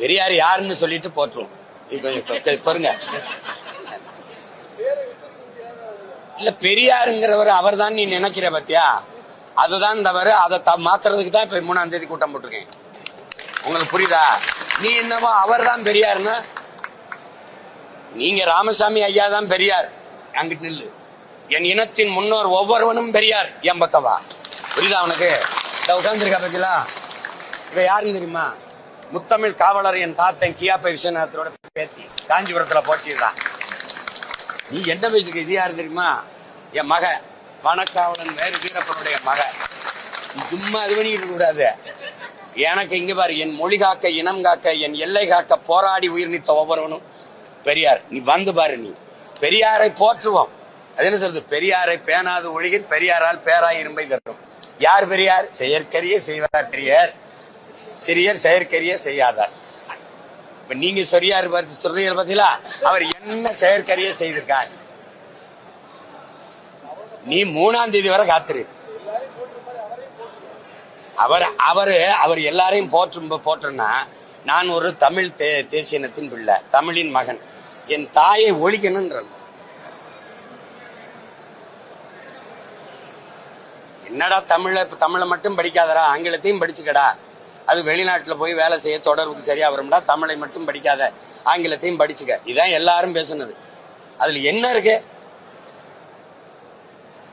பெரியார் யாருன்னு சொல்லிட்டு போட்டுரும். இப்ப பாருங்க. இல்ல பெரியாருங்கிறவர் அவர் தான் நீ நினைக்கிற பத்தியா? அதுதான் தவறு அதை மாத்துறதுக்கு தான் இப்ப மூணாம் தேதி கூட்டம் போட்டிருக்கேன். உங்களுக்கு புரியுதா? நீ என்னவோ அவர் தான் பெரியாருன்னா நீங்க ராமசாமி ஐயா தான் பெரியார். அங்கிட்டு நில்லு. என் இனத்தின் முன்னோர் ஒவ்வொருவனும் பெரியார் என் பக்கவா? புரியுதா உனக்கு? இந்த உட்கார்ந்துருக்கா பத்திலா? இவ யாருன்னு தெரியுமா? முத்தமிழ் காவலர் என் தாத்தன் கியாப்பை விஸ்வநாதரோட பேத்தி. காஞ்சிபுரத்துல போட்டிடுறான் நீ என்ன பேசுக்கு இது யாரு தெரியுமா? என் மக. வனக்காவலன் வேறு வீரப்பனுடைய மக. சும்மா அது பண்ணிட்டு கூடாது. எனக்கு இங்க பாரு என் மொழி காக்க இனம் காக்க என் எல்லை காக்க போராடி உயிர் நீத்த ஒவ்வொருவனும். பெரியார் நீ வந்து பாரு நீ. பெரியாரை போற்றுவோம். அது என்ன சொல்றது? பெரியாரை பேணாது ஒழுகின் பெரியாரால் பேராய் இரும்பை தரும். யார் பெரியார்? செயற்கரிய செய்வார் பெரியார் சிறியர் செயற்கரிய செய்யாதார். இப்ப நீங்க சொரியார் பார்த்து சொல்றீங்க பாத்தீங்களா? அவர் என்ன செயற்கரிய செய்திருக்கார்? நீ மூணாம் தேதி வரை காத்துரு. அவர் அவரு அவர் எல்லாரையும் போற்றும் போற்றுன்னா நான் ஒரு தமிழ் தே- தேசிய இனத்தின் பிள்ளை தமிழின் மகன். என் தாயை ஒழிக்கணும்ன்ற என்னடா தமிழ தமிழை மட்டும் படிக்காதடா ஆங்கிலத்தையும் படிச்சுக்கடா. அது வெளிநாட்டுல போய் வேலை செய்ய தொடர்புக்கு சரியா வரும்டா தமிழை மட்டும் படிக்காத ஆங்கிலத்தையும் படிச்சுக்க. இதான் எல்லாரும் பேசுனது. அதுல என்ன இருக்கு?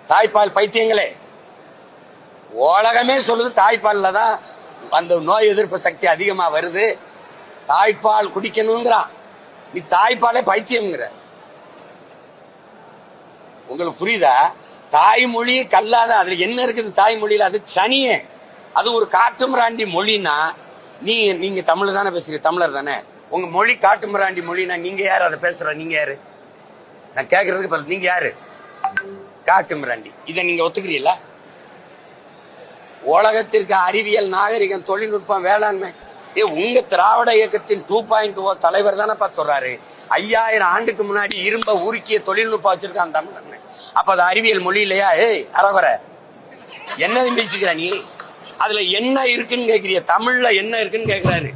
தாய்ப்பால் பைத்தியங்களே. உலகமே சொல்லுது தாய்ப்பால்ல தான் அந்த நோய் எதிர்ப்பு சக்தி அதிகமா வருது. தாய்ப்பால் குடிக்கணுங்கிறான். நீ தாய்ப்பாலே பைத்தியம்ங்கிற. உங்களுக்கு புரியுதா? தாய்மொழி கல்லாத அதுல என்ன இருக்குது தாய்மொழியில? அது சனியே. அது ஒரு காட்டுமிராண்டி மொழினா நீ நீங்க தமிழ் தானே பேசுறீங்க தமிழர் தானே. உங்க மொழி காட்டுமிராண்டி மொழினா நீங்க யார்? அதை பேசுற நீங்க யாரு? நான் கேக்குறதுக்கு பதில் நீங்க யாரு? காட்டுமிராண்டி இதை நீங்க ஒத்துக்கிறீங்களா? உலகத்திற்கு அறிவியல் நாகரிகம் தொழில்நுட்பம் வேளாண்மை. ஏ உங்க திராவிட இயக்கத்தின் டூ பாயிண்ட் ஓ தலைவர் தானே பார்த்து சொல்றாரு. ஐயாயிரம் ஆண்டுக்கு முன்னாடி இரும்ப உருக்கிய தொழில்நுட்பம் வச்சிருக்கான் தமிழன் அப்ப அது அறிவியல் மொழி இல்லையா? ஏய் அறகுறை என்ன பேச்சுக்கிற நீ? அதுல என்ன இருக்குன்னு கேக்குறிய? தமிழ்ல என்ன இருக்குன்னு கேக்குறாரு.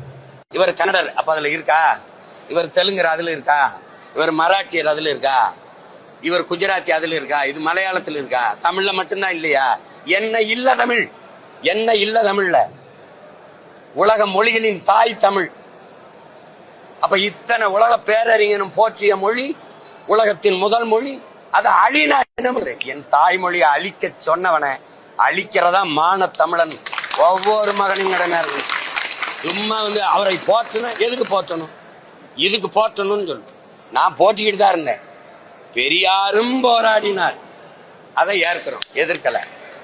இவர் கன்னடர் அப்ப அதுல இருக்கா? இவர் தெலுங்கர் அதுல இருக்கா? இவர் மராட்டியர் அதுல இருக்கா? இவர் குஜராத்தி அதுல இருக்கா? இது மலையாளத்துல இருக்கா? தமிழ்ல மட்டும்தான் இல்லையா? என்ன இல்ல தமிழ். என்ன இல்ல தமிழ்ல. உலக மொழிகளின் தாய் தமிழ். அப்ப இத்தனை உலக பேரறிஞனும் போற்றிய மொழி உலகத்தின் முதல் மொழி அது அழினா என்ன என் தாய்மொழியை அழிக்க சொன்னவனை அழிக்கிறதா மான தமிழன் ஒவ்வொரு மகனின் கடமை இருக்கு சும்மா வந்து அவரை போற்றணும் எதுக்கு போற்றணும்? இதுக்கு போற்றணும்னு சொல்லு. நான் போட்டிக்கிட்டு தான் இருந்தேன். பெரியாரும் போராடினார். அதை ஏற்கிறோம். எதிர்க்கல.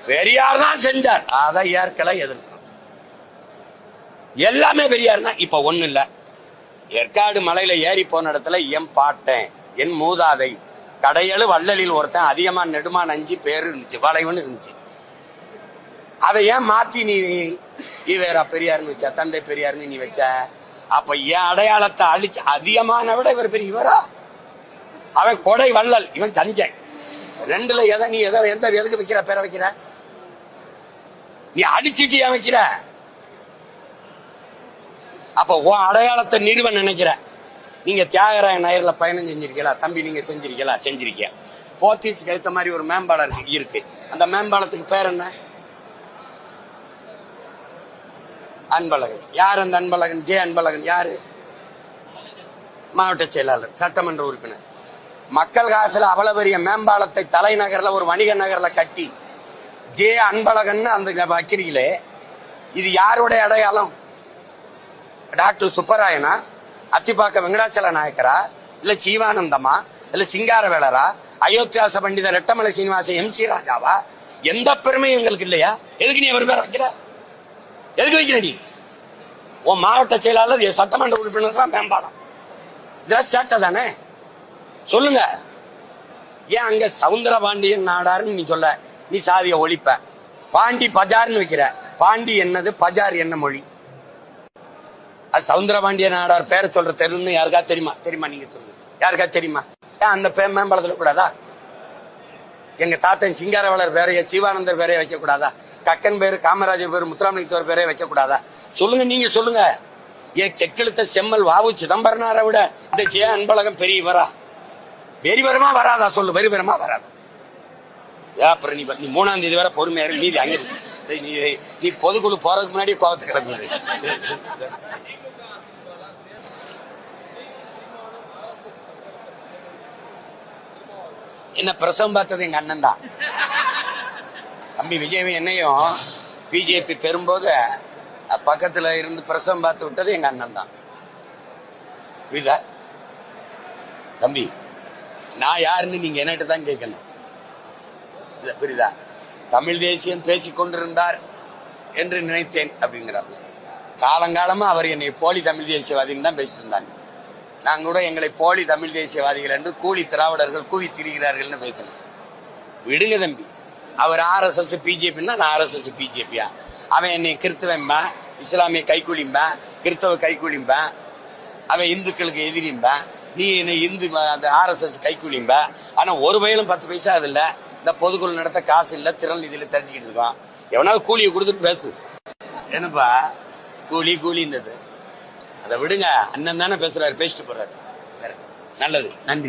பெரியார் தான் செஞ்சார். அதை ஏற்கல எதிர்க்கிறோம். எல்லாமே பெரியார் தான். இப்ப ஒண்ணு இல்ல. ஏற்காடு மலையில ஏறி போன இடத்துல என் பாட்டேன். என் மூதாதை. கடையளு வள்ளலில் ஒருத்தன் அதிகமா நெடுமா அஞ்சு பேர் இருந்துச்சு வளைவுன்னு இருந்துச்சு. அதை ஏன் மாத்தி நீ ஈவேரா பெரியார்னு வச்ச தந்தை பெரியார்னு நீ வச்ச? அப்ப என் அடையாளத்தை அழிச்சு அதிகமான விட இவர் பெரிய இவரா? அவன் கொடை வள்ளல் இவன் தஞ்சை. ரெண்டுல எதை நீ எதை எந்த எதுக்கு வைக்கிற பேரை வைக்கிற? நீ அடிச்சுட்டு ஏன் வைக்கிற? அப்ப உன் அடையாளத்தை நிறுவ நினைக்கிற. நீங்க தியாகராய நயர்ல பயணம் செஞ்சிருக்கீங்களா? தம்பி நீங்க செஞ்சிருக்கீங்களா? செஞ்சிருக்கீங்க போத்தீஸ்க்கு ஏத்த மாதிரி ஒரு மேம்பாலம் இருக்கு இருக்கு. அந்த மேம்பாலத்துக்கு பேர் என்ன? அன்பழகன். யார் அந்த அன்பழகன்? ஜே அன்பழகன். யாரு? மாவட்ட செயலாளர் சட்டமன்ற உறுப்பினர். மக்கள் காசுல அவ்வளவு பெரிய மேம்பாலத்தை தலைநகர்ல ஒரு வணிக நகர்ல கட்டி ஜே அன்பழகன் அந்த வைக்கிறீங்களே இது யாருடைய அடையாளம்? டாக்டர் சுப்பராயனா? அத்திப்பாக்க வெங்கடாச்சல நாயக்கரா? இல்ல ஜீவானந்தமா? இல்ல சிங்காரவேலரா? அயோத்தியாச பண்டித ரெட்டமலை சீனிவாச எம் சி ராஜாவா? எந்த பெருமையும் எங்களுக்கு இல்லையா? எதுக்கு நீ அவர் பேர் வைக்கிற? எதுக்கு வைக்கிற நீ? உன் மாவட்ட செயலாளர் என் சட்டமன்ற உறுப்பினர் தான் மேம்பாலம். இதெல்லாம் சேட்டை தானே? சொல்லுங்க. ஏன் அங்க சவுந்தர பாண்டியன் நாடாருன்னு நீ சொல்ல? நீ சாதிய ஒழிப்ப. பாண்டி பஜார்னு வைக்கிற. பாண்டி என்னது? பஜார் என்ன மொழி? அது சவுந்தரபாண்டிய நாடார் பேரை சொல்ற தெருன்னு யாருக்கா தெரியுமா? தெரியுமா நீங்க சொல்லுங்க யாருக்கா தெரியுமா? ஏன் அந்த பேர் மேம்பாலத்துல கூடாதா? எங்க தாத்தன் சிங்காரவளர் பேரைய சிவானந்தர் பேரைய வைக்க கூடாதா? கக்கன் பேரு காமராஜர் பேரு முத்துராமலிங்கத்தோர் பேரைய வைக்க கூடாதா? சொல்லுங்க நீங்க சொல்லுங்க. ஏன் செக்கெழுத்த செம்மல் வாவு சிதம்பரனாரை விட இந்த ஜெய அன்பழகம் பெரியவரா வெறிவரமா வராதா? சொல்லு வெறிவரமா வராதா? ஏன் அப்புறம் நீ மூணாம் தேதி வரை பொறுமையா இரு மீதி அங்க நீ நீ பொதுக்குழு போறதுக்கு முன்னாடி கோபத்தை கிளம்பி என்ன பிரசவம் பார்த்தது எங்க அண்ணன் தான். தம்பி விஜயும் என்னையும் பிஜேபி பெறும்போது பக்கத்துல இருந்து பிரசவம் பார்த்து விட்டது எங்க அண்ணன் தான். புரியுதா? தம்பி நான் யாருன்னு நீங்க என்கிட்ட தான் கேட்கணும் புரியுதா? தமிழ் தேசியம் பேசிக் கொண்டிருந்தார் என்று நினைத்தேன் அப்படிங்கிறார் காலங்காலமா அவர் என்னை போலி தமிழ் தேசியவாதின்னு தான் பேசிட்டு இருந்தாங்க. நான் கூட எங்களை போலி தமிழ் தேசியவாதிகள் என்று கூலி திராவிடர்கள் கூவி திரிகிறார்கள்னு பேசினேன். விடுங்க தம்பி. அவர் ஆர்எஸ்எஸ் பிஜேபின்னா நான் ஆர்எஸ்எஸ் பிஜேபியா? அவன் என்னை கிறிஸ்தவன்பா இஸ்லாமிய கைக்கூலிம்பேன் கிறிஸ்தவ கைக்கூலிம்பேன் அவன் இந்துக்களுக்கு எதிரிம்பா நீ என்ன இந்து அந்த ஆர்எஸ்எஸ் கைக்கூலிம்ப? ஆனா ஒரு வயலும் பத்து பைசா அது இல்லை இந்த பொதுக்குழு நடத்த காசு இல்ல திறன் நிதியில திரட்டிக்கிட்டு இருக்கோம். எவனாவது கூலியை கொடுத்துட்டு பேசு. என்னப்பா? கூலி கூலின்றது. அதை விடுங்க. அண்ணன் தானே பேசுறாரு பேசிட்டு போறாரு. நல்லது. நன்றி.